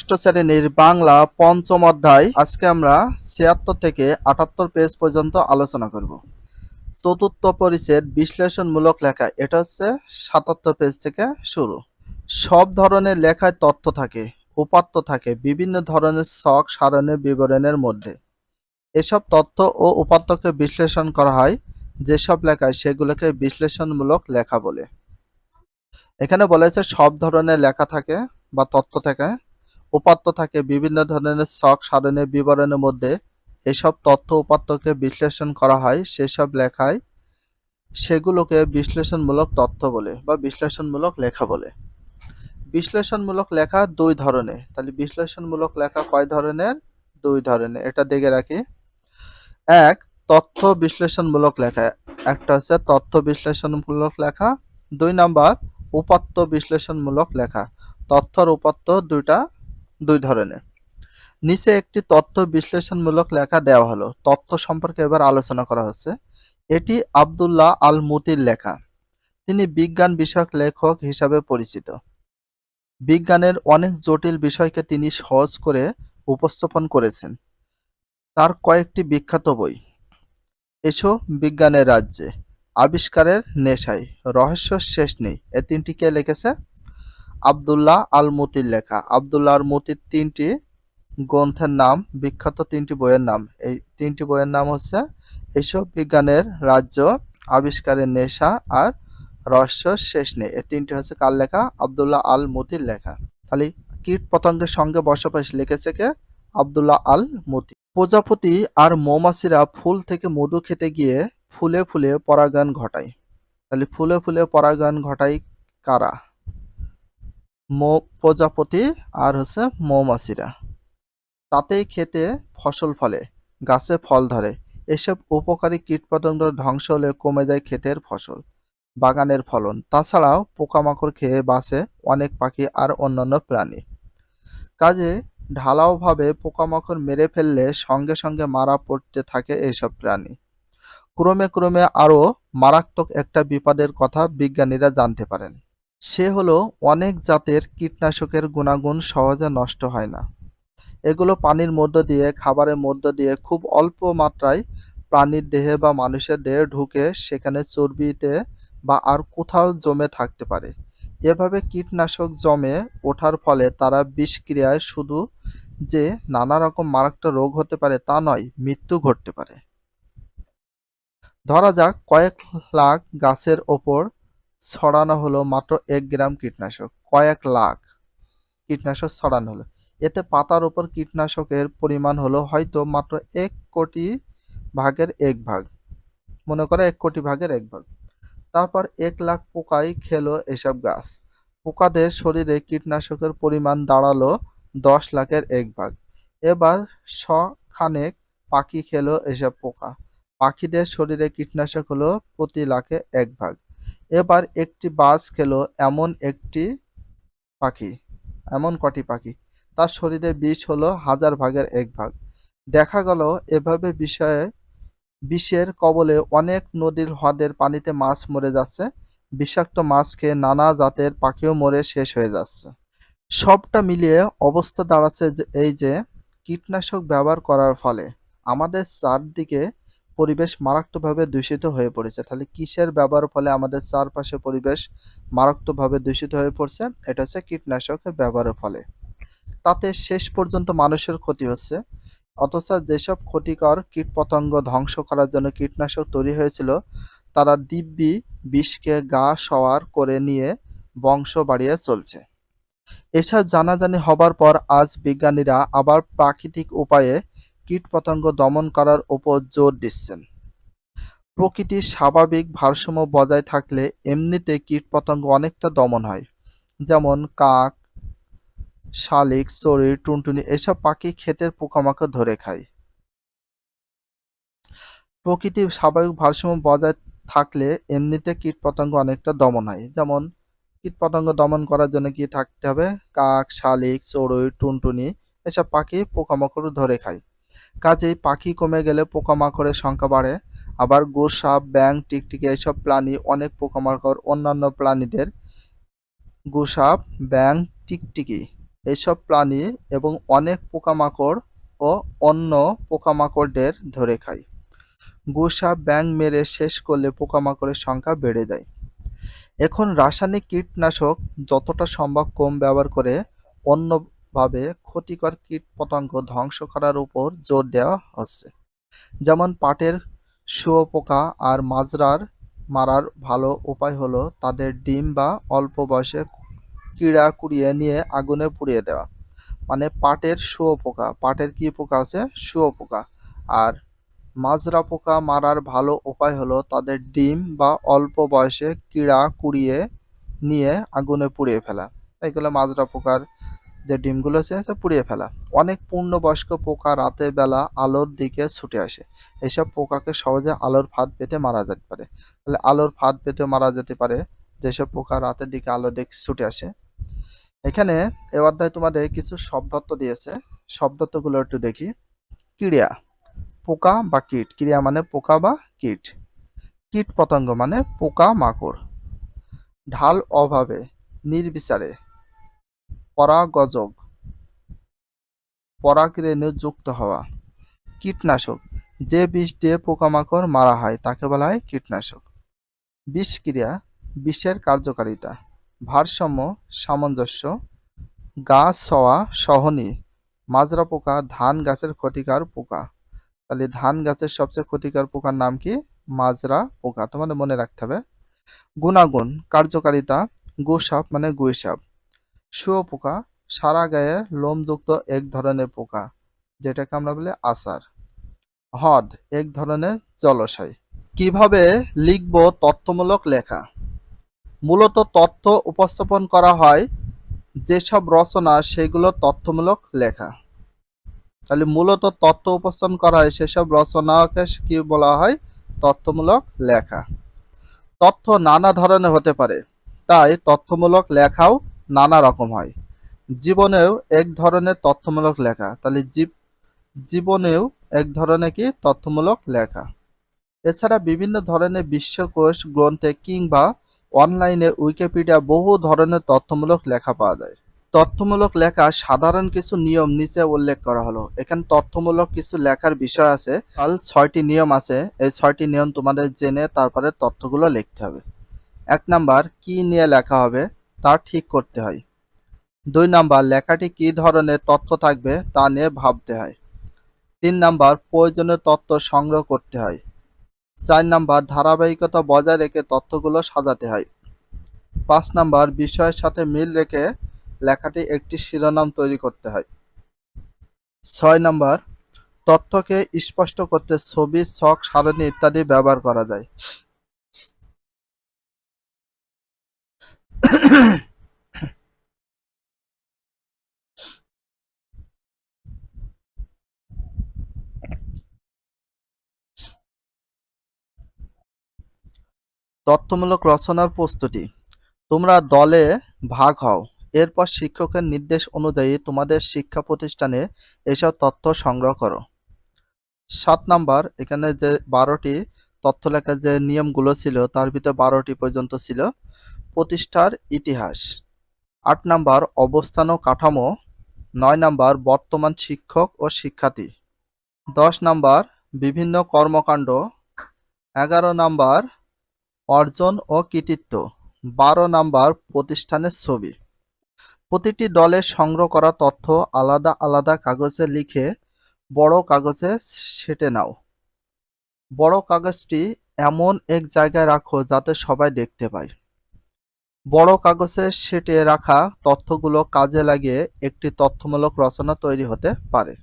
শ্রেণির বাংলা পঞ্চম অধ্যায়, আজকে আমরা ছিয়াত্তর থেকে আটাত্তর পেজ পর্যন্ত আলোচনা করব। চতুর্থ পরিচ্ছেদ বিশ্লেষণমূলক লেখা, এটা হচ্ছে সাতাত্তর পেজ থেকে শুরু। সব ধরনের লেখায় তথ্য থাকে, উপাত্ত থাকে, বিভিন্ন ধরনের ছক সারণের বিবরণের মধ্যে। এসব তথ্য ও উপাত্তকে বিশ্লেষণ করা হয়, যেসব লেখায় সেগুলোকে বিশ্লেষণমূলক লেখা বলে। এখানে বলেছে সব ধরনের লেখা থাকে বা তথ্য থাকে উপাত্ত থাকে, বিভিন্ন ধরনের ছক সারণের বিবরণের মধ্যে এসব তথ্য উপাত্তকে বিশ্লেষণ করা হয়, সেসব লেখায় সেগুলোকে বিশ্লেষণমূলক তথ্য বলে বা বিশ্লেষণমূলক লেখা বলে। বিশ্লেষণমূলক লেখা দুই ধরনের। তাহলে বিশ্লেষণমূলক লেখা কয় ধরনের? দুই ধরনের। এটা দেখে রাখি। এক, তথ্য বিশ্লেষণমূলক লেখা। একটা হচ্ছে তথ্য বিশ্লেষণমূলক লেখা। দুই নাম্বার, উপাত্ত বিশ্লেষণমূলক লেখা। তথ্যর উপাত্ত দুইটা দুই ধরনের। নিচে একটি তথ্য বিশ্লেষণমূলক লেখা দেওয়া হলো। তথ্য সম্পর্কে এবার আলোচনা করা হচ্ছে। এটি আব্দুল্লাহ আল মুতির লেখা। তিনি বিজ্ঞান বিষয়ক লেখক হিসাবে পরিচিত। বিজ্ঞানের অনেক জটিল বিষয়কে তিনি সহজ করে উপস্থাপন করেছেন। তার কয়েকটি বিখ্যাত বই। এসো বিজ্ঞানের রাজ্যে। আবিষ্কারের নেশায়। রহস্য শেষ নেই। এ তিনটি কে লিখেছে? আব্দুল্লাহ আল মুতির লেখা। আব্দুল্লাহ আল মুতির তিনটি গ্রন্থের নাম, বিখ্যাত তিনটি বইয়ের নাম। এই তিনটি বইয়ের নাম হচ্ছে এসব বিজ্ঞানের রাজ্য, আবিষ্কারের নেশা আর রহস্য শেষ নেই। এই তিনটি হচ্ছে কার লেখা? আব্দুল্লাহ আল মুতির লেখা। তাহলে কীট পতঙ্গের সঙ্গে বসবাস লিখেছে কে? আব্দুল্লাহ আল মুতি প্রজাপতি আর মৌমাছিরা ফুল থেকে মধু খেতে গিয়ে ফুলে ফুলে পরাগায়ন ঘটায়। তাহলে ফুলে ফুলে পরাগায়ন ঘটায় কারা? প্রজাপতি আর হচ্ছে মৌমাছিরা। তাতেই খেতে ফসল ফলে, গাছে ফল ধরে। এসব উপকারী কীটপতঙ্গ ধ্বংস হলে কমে যায় ক্ষেতের ফসল, বাগানের ফলন। তাছাড়াও পোকামাকড় খেয়ে বাঁচে অনেক পাখি আর অন্যান্য প্রাণী। কাজে ঢালাওভাবে পোকামাকড় মেরে ফেললে সঙ্গে সঙ্গে মারা পড়তে থাকে এইসব প্রাণী। ক্রমে ক্রমে আরও মারাত্মক একটা বিপদের কথা বিজ্ঞানীরা জানতে পারেন। সে হলো অনেক জাতের কীটনাশকের গুণাগুণ সহজে নষ্ট হয় না। এগুলো পানির মধ্য দিয়ে, খাবারের মধ্য দিয়ে খুব অল্প মাত্রায় প্রাণীর দেহে বা মানুষের দেহে ঢুকে সেখানে চর্বিতে বা আর কোথাও জমে থাকতে পারে। এভাবে কীটনাশক জমে ওঠার ফলে তারা বিষক্রিয়ায় শুধু যে নানা রকম মারাত্মক রোগ হতে পারে তা নয়, মৃত্যু ঘটতে পারে। ধরা যাক, কয়েক লাখ গাছের ওপর ছড়ানো হলো মাত্র এক গ্রাম কীটনাশক, কয়েক লাখ কীটনাশক ছড়ানো হলো। এতে পাতার ওপর কীটনাশকের পরিমাণ হলো হয়তো মাত্র এক কোটি ভাগের এক ভাগ। মনে করে এক কোটি ভাগের এক ভাগ। তারপর এক লাখ পোকাই খেলো এসব গাছ। পোকাদের শরীরে কীটনাশকের পরিমাণ দাঁড়াল দশ লাখের এক ভাগ। এবার শখানেক পাখি খেলো এসব পোকা। পাখিদের শরীরে কীটনাশক হলো প্রতি লাখে এক ভাগ। এবার একটি বাজ খেলো এমন একটি পাখি, এমন কটি পাখি। তার শরীরে বিষ হলো হাজার ভাগের এক ভাগ। দেখা গেল এভাবে বিষয়ে, বিষের কবলে অনেক নদীর হ্রদের পানিতে মাছ মরে যাচ্ছে। বিষাক্ত মাছ খেয়ে নানা জাতের পাখিও মরে শেষ হয়ে যাচ্ছে। সবটা মিলিয়ে অবস্থা দাঁড়াচ্ছে এই যে, কীটনাশক ব্যবহার করার ফলে। আমাদের চারদিকে পরিবেশ মারাত্মকভাবে দূষিত হয়ে পড়েছে। তাহলে কিসের ব্যবহারের ফলে আমাদের চারপাশে পরিবেশ মারাত্মকভাবে দূষিত হয়ে পড়ছে? এটা হচ্ছে কীটনাশকের ব্যবহারের ফলে। তাতে শেষ পর্যন্ত মানুষের ক্ষতি হচ্ছে। অথচ যেসব ক্ষতিকর কীটপতঙ্গ ধ্বংস করার জন্য কীটনাশক তৈরি হয়েছিল, তারা দিব্যি বিষকে গা সওয়ার করে নিয়ে বংশ বাড়িয়ে চলছে। এসব জানাজানি হবার পর আজ বিজ্ঞানীরা আবার প্রাকৃতিক উপায়ে কীটপতঙ্গ দমন করার উপর জোর দিচ্ছেন। প্রকৃতির স্বাভাবিক ভারসাম্য বজায় থাকলে এমনিতে কীটপতঙ্গ অনেকটা দমন হয়, যেমন কাক, শালিক, চড়ুই, টুনটুনি এসব পাখি ক্ষেতের পোকামাকড় ধরে খায়। প্রকৃতির স্বাভাবিক ভারসাম্য বজায় থাকলে এমনিতে কীটপতঙ্গ অনেকটা দমন হয়, যেমন কীটপতঙ্গ দমন করার জন্য কি থাকতে হবে? কাক, শালিক, চড়ুই, টুনটুনি এসব পাখি পোকামাকড় ধরে খায়। কাজেই পাখি কমে গেলে পোকামাকড়ের সংখ্যা বাড়ে। আবার গোসাপ ব্যাং, টিকটিকি এইসব প্রাণী অনেক পোকামাকড়, অন্যান্য প্রাণীদের গোসাপ ব্যাং, টিকটিকি এইসব প্রাণী এবং অনেক পোকামাকড় ও অন্য পোকামাকড়দের ধরে খায়। গোসাপ ব্যাঙ মেরে শেষ করলে পোকামাকড়ের সংখ্যা বেড়ে যায়। এখন রাসায়নিক কীটনাশক যতটা সম্ভব কম ব্যবহার করে অন্যভাবে ক্ষতিকর কীটপতঙ্গ ধ্বংস করার উপর জোর দেওয়া হচ্ছে। যেমন পাটের শুয়োপোকা আর মাজরার মারার ভালো উপায় হলো তাদের ডিম বা অল্প বয়সে কিড়া কুড়িয়ে নিয়ে আগুনে পুড়িয়ে দেওয়া। মানে পাটের শুঁয়োপোকা পাটের কি পোকা আছে? শুয়োপোকা আর মাজরা পোকা মারার ভালো উপায় হলো তাদের ডিম বা অল্প বয়সে কিড়া কুড়িয়ে নিয়ে আগুনে পুড়িয়ে ফেলা। এগুলো মাজরা পোকার যে ডিমগুলো আছে পুড়িয়ে ফেলা। অনেক পূর্ণবয়স্ক পোকা রাতের বেলা আলোর দিকে ছুটে আসে। এসব পোকাকে সহজে আলোর ফাঁদ পেতে মারা যেতে পারে। তাহলে আলোর ফাঁদ পেতে মারা যেতে পারে যেসব পোকা রাতের দিকে আলোর দিকে ছুটে আসে। এখানে এ অধ্যায় তোমাদের কিছু শব্দত্ব দিয়েছে। শব্দত্বগুলো একটু দেখি। ক্রিয়া। পোকা বা কীট। ক্রিয়া মানে পোকা বা কীট। কীট পতঙ্গ মানে পোকা মাকড়। ঢাল অভাবে, নির্বিচারে। পরাগযোগ পরাগরেণু যুক্ত হওয়া। কীটনাশক। যে বিষ দিয়ে পোকামাকড় মারা হয়, তাকে বলা হয় কীটনাশক। বিষক্রিয়া, বিষের কার্যকারিতা। ভারসাম্য, সামঞ্জস্য। গাছ হওয়া সহনী। মাজরা পোকা, ধান গাছের ক্ষতিকার পোকা। তাহলে ধান গাছের সবচেয়ে ক্ষতিকর পোকার নাম কি? মাজরা পোকা। তোমাদের মনে রাখতে হবে। গুণাগুণ, কার্যকারিতা, গোসাপ মানে গুইসাপ। শুয়োপোকা সারা গায়ে লোমযুক্ত এক ধরনের পোকা, যেটাকে আমরা বলি আসার। হ্রদ, এক ধরনের জলাশয়। কীভাবে লিখব তথ্যমূলক লেখা? মূলত তথ্য উপস্থাপন করা হয় যেসব রচনা, সেগুলো তথ্যমূলক লেখা। তাহলে মূলত তথ্য উপস্থাপন করা হয় সেসব রচনাকে কি বলা হয়? তথ্যমূলক লেখা। তথ্য নানা ধরনের হতে পারে, তাই তথ্যমূলক লেখাও নানা রকম হয়। জীবনেও এক ধরনের তথ্যমূলক লেখা। তাহলে জীব, জীবনেও এক ধরনের কি? তথ্যমূলক লেখা। এছাড়া বিভিন্ন ধরনের বিশ্বকোষ গ্রন্থে কিংবা অনলাইনে উইকিপিডিয়া বহু ধরনের তথ্যমূলক লেখা পাওয়া যায়। তথ্যমূলক লেখা সাধারণ কিছু নিয়ম নিচে উল্লেখ করা হলো। এখানে তথ্যমূলক কিছু লেখার বিষয় আছে। কাল ছয়টি নিয়ম আছে। এই ছয়টি নিয়ম তোমাদের জেনে তারপরে তথ্যগুলো লিখতে হবে। এক নাম্বার, কি নিয়ে লেখা হবে? তা ঠিক করতে হয়। দুই নাম্বার, লেখাটি কি ধরনের তথ্য থাকবে তা নিয়ে ভাবতে হয়। তিন নাম্বার, প্রয়োজনীয় তথ্য সংগ্রহ করতে হয়। চার নাম্বার, ধারাবাহিকতা বজায় রেখে তথ্যগুলো সাজাতে হয়। পাঁচ নাম্বার, বিষয়ের সাথে মিল রেখে লেখাটি একটি শিরোনাম তৈরি করতে হয়। ছয় নাম্বার, তথ্যকে স্পষ্ট করতে ছবি, ছক, সারণী ইত্যাদি ব্যবহার করা যায়। তথ্যমূলক রচনার প্রস্তুতি। তোমরা দলে ভাগ হও। এরপর শিক্ষকের নির্দেশ অনুযায়ী তোমাদের শিক্ষা প্রতিষ্ঠানে এসব তথ্য সংগ্রহ করো। সাত নাম্বার, এখানে যে বারোটি তথ্য লেখার যে নিয়মগুলো ছিল, তার ভিতরে বারোটি পর্যন্ত ছিল। প্রতিষ্ঠার ইতিহাস। আট নাম্বার অবস্থান ও কাঠামো, নয় নাম্বার বর্তমান শিক্ষক ও শিক্ষার্থী, দশ নাম্বার বিভিন্ন কর্মকাণ্ড, এগারো নাম্বার অর্জন ও কৃতিত্ব, বারো নাম্বার প্রতিষ্ঠানের ছবি। প্রতিটি দলের সংগ্রহ করা তথ্য আলাদা আলাদা কাগজে লিখে বড় কাগজে সেটে নাও। বড় কাগজটি এমন এক জায়গায় রাখো যাতে সবাই দেখতে পায়। বড় কাগজে সেটে রাখা তথ্যগুলো কাজে লাগিয়ে একটি তথ্যমূলক রচনা তৈরি হতে পারে।